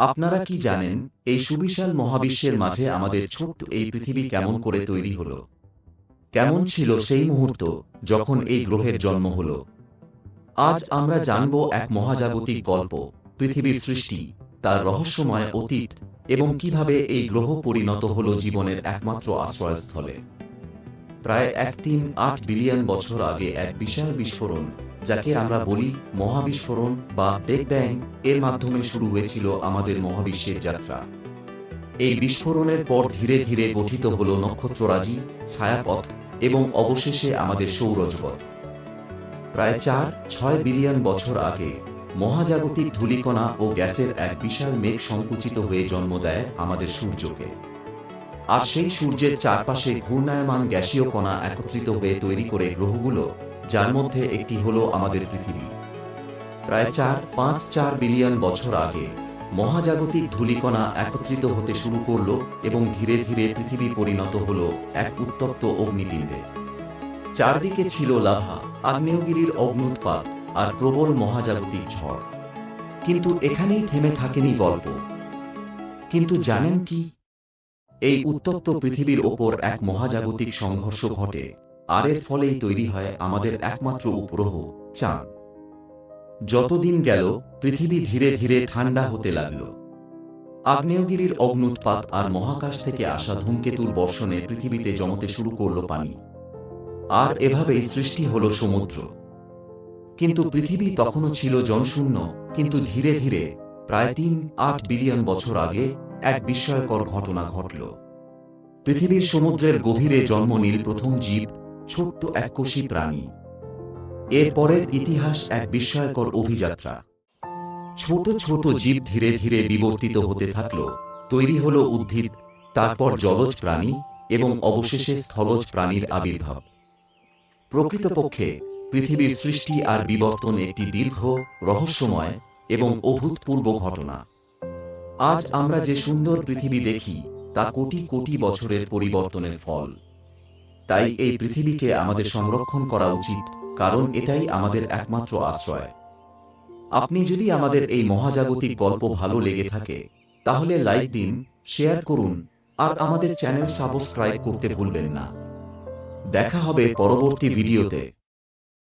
আপনারা কি জানেন এই সুবিশাল মহাবিশ্বের মাঝে আমাদের ছোট্ট এই পৃথিবী কেমন করে তৈরি হলো? কেমন ছিল সেই মুহূর্ত যখন এই গ্রহের জন্ম হলো? আজ আমরা জানব এক মহাজাগতিক গল্প পৃথিবীর সৃষ্টি তার রহস্যময় অতীত এবং কীভাবে এই গ্রহ পরিণত হল জীবনের একমাত্র আশ্রয়স্থলে। প্রায় এক তিন আট বিলিয়ন বছর আগে এক বিশাল বিস্ফোরণ যাকে আমরা বলি মহাবিস্ফোরণ বা বিগ ব্যাং এর মাধ্যমে শুরু হয়েছিল আমাদের মহাবিশ্বের যাত্রা। এই বিস্ফোরণের পর ধীরে ধীরে গঠিত হল নক্ষত্ররাজি ছায়াপথ এবং অবশেষে আমাদের সৌরজগৎ। প্রায় চার ছয় বিলিয়ন বছর আগে মহাজাগতিক ধূলিকণা ও গ্যাসের এক বিশাল মেঘ সংকুচিত হয়ে জন্ম দেয় আমাদের সূর্যকে। আর সেই সূর্যের চারপাশে ঘূর্ণায়মান গ্যাসীয় কণা একত্রিত হয়ে তৈরি করে গ্রহগুলো যার মধ্যে একটি হল আমাদের পৃথিবী। প্রায় চার, পাঁচ, চার বিলিয়ন বছর আগে মহাজাগতিক ধূলিকণা একত্রিত হতে শুরু করল এবং ধীরে ধীরে পৃথিবী পরিণত হল এক উত্তপ্ত অগ্নিপিণ্ডে। চারদিকে ছিল লাভা, আগ্নেয়গিরির অগ্নুৎপাত আর প্রবল মহাজাগতিক ঝড়। কিন্তু এখানেই থেমে থাকেনি গল্প। কিন্তু জানেন কি? এই উত্তপ্ত পৃথিবীর ওপর এক মহাজাগতিক সংঘর্ষ ঘটে। আর এর ফলেই তৈরি হয় আমাদের একমাত্র উপগ্রহ, চাঁদ। যতদিন গেল, পৃথিবী ধীরে ধীরে ঠান্ডা হতে লাগল। আগ্নেয়গিরির অগ্নুৎপাত আর মহাকাশ থেকে আসা ধূমকেতুর বর্ষণে পৃথিবীতে জমতে শুরু করল পানি। আর এভাবেই সৃষ্টি হল সমুদ্র। কিন্তু পৃথিবী তখনও ছিল জনশূন্য, কিন্তু ধীরে ধীরে, প্রায় তিন, আট বিলিয়ন বছর আগে, এক বিস্ময়কর ঘটনা ঘটল। পৃথিবীর সমুদ্রের গভীরে জন্ম নিল প্রথম জীব ছোট্ট এককোষী প্রাণী। এর পরের ইতিহাস এক বিস্ময়কর অভিযাত্রা। ছোট ছোট জীব ধীরে ধীরে বিবর্তিত হতে থাকল। তৈরি হল উদ্ভিদ, তারপর জলজ প্রাণী এবং অবশেষে স্থলজ প্রাণীর আবির্ভাব। প্রকৃতপক্ষে, পৃথিবীর সৃষ্টি আর বিবর্তন একটি দীর্ঘ, রহস্যময় এবং অভূতপূর্ব ঘটনা। আজ আমরা যে সুন্দর পৃথিবী দেখি, তা কোটি কোটি বছরের পরিবর্তনের ফল। তাই এই পৃথিবীকে আমাদের সংরক্ষণ করা উচিত, কারণ এটাই আমাদের একমাত্র আশ্রয়। আপনি যদি আমাদের এই মহাজাগতিক গল্প ভালো লেগে থাকে, তাহলে লাইক দিন, শেয়ার করুন, আর আমাদের চ্যানেল সাবস্ক্রাইব করতে ভুলবেন না। দেখা হবে পরবর্তী ভিডিওতে।